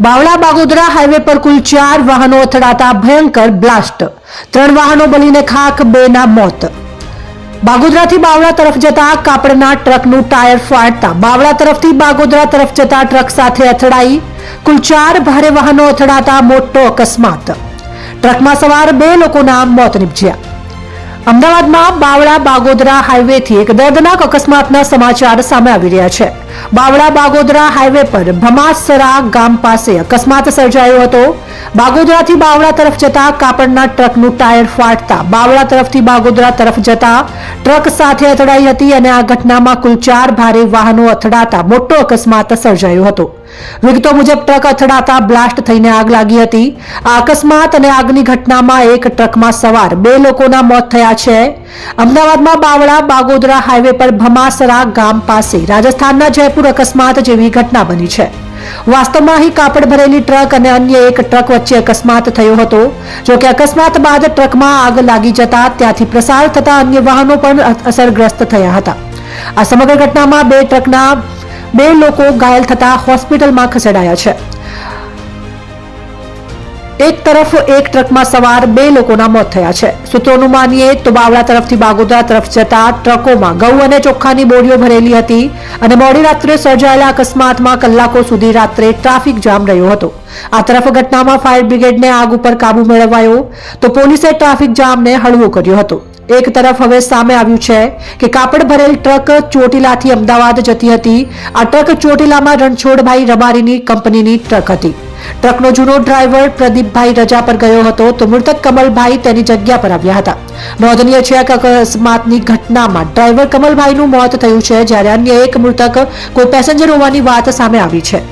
Bavla Bagodara highway પર કુલ ચાર વાહનો અથડાતા ભયંકર બ્લાસ્ટ. ત્રણ વાહનો બળીને ખાક, બેના મોત. બાગોદરાથી બાવળા તરફ જતા કાપડના ટ્રકનું ટાયર ફાટતા બાવળા તરફથી બાગોદરા તરફ જતા ટ્રક સાથે અથડાઈ, કુલ ચાર ભારે વાહનો અથડાતા મોટો અકસ્માત. ટ્રકમાં સવાર બે લોકોના મોત નીપજ્યા. અમદાવાદમાં બાવળા બાગોદરા હાઈવેથી એક દર્દનાક અકસ્માતના સમાચાર સામે આવી રહ્યા છે. બાવળા બાગોદરા હાઈવે પર ભમાસરા ગામ પાસે અકસ્માત સર્જાયો હતો. બાગોદરાથી બાવળા તરફ જતા કાપડના ટ્રકનું ટાયર ફાટતા બાવળા તરફથી બાગોદરા તરફ જતા ટ્રક સાથે અથડાઈ હતી અને આ ઘટનામાં કુલ ચાર ભારે વાહનો અથડાતા મોટો અકસ્માત સર્જાયો હતો. વિગતો મુજબ ટ્રક અથડાતા બ્લાસ્ટ થઈને આગ લાગી હતી. આ અકસ્માત અને આગની ઘટનામાં એક ટ્રકમાં સવાર બે લોકોના મોત થયા છે. અમદાવાદમાં બાવળા બાગોદરા હાઈવે પર ભમાસરા ગામ પાસે રાજસ્થાનના જયપુર અકસ્માત જેવી ઘટના બની છે. વાસ્તવમાં અહીં કાપડ ભરેલી ટ્રક અને અન્ય એક ટ્રક વચ્ચે અકસ્માત થયો હતો. જો કે અકસ્માત બાદ ટ્રકમાં આગ લાગી જતા ત્યાંથી પ્રસાર થતા અન્ય વાહનો પણ અસરગ્રસ્ત થયા હતા. આ સમગ્ર ઘટનામાં બે ટ્રકના બે લોકો ઘાયલ થતા હોસ્પિટલમાં ખસેડાયા છે. એક તરફ એક ટ્રકમાં સવાર બે લોકોના મોત થયા છે. સૂત્રોનું માનીએ તો બાવળા તરફથી બાગોદરા તરફ જતા ટ્રકોમાં ઘઉં અને ચોખાની બોરીઓ ભરેલી હતી અને મોડી રાત્રે સર્જાયેલા અકસ્માતમાં કલાકો સુધી રાત્રે ટ્રાફિક જામ રહ્યો હતો. આ તરફ ઘટનામાં ફાયર બ્રિગેડને આગ ઉપર કાબુ મેળવાયો તો પોલીસે ટ્રાફિક જામને હળવો કર્યો હતો. એક તરફ હવે સામે આવ્યું છે કે કાપડ ભરેલ ટ્રક ચોટીલાથી અમદાવાદ જતી હતી. આ ટ્રક ચોટીલામાં રણછોડભાઈ રબારીની કંપનીની ટ્રક હતી. ટ્રકનો જૂનો ડ્રાઈવર પ્રદીપભાઈ રજા પર ગયો હતો તો મૃતક કમલભાઈ તેની જગ્યા પર આવ્યા હતા. નોંધનીય છે કે અકસ્માતની ઘટનામાં ડ્રાઈવર કમલભાઈનું મોત થયું છે જ્યારે અન્ય એક મૃતક કોઈ પેસેન્જર હોવાની વાત સામે આવી છે.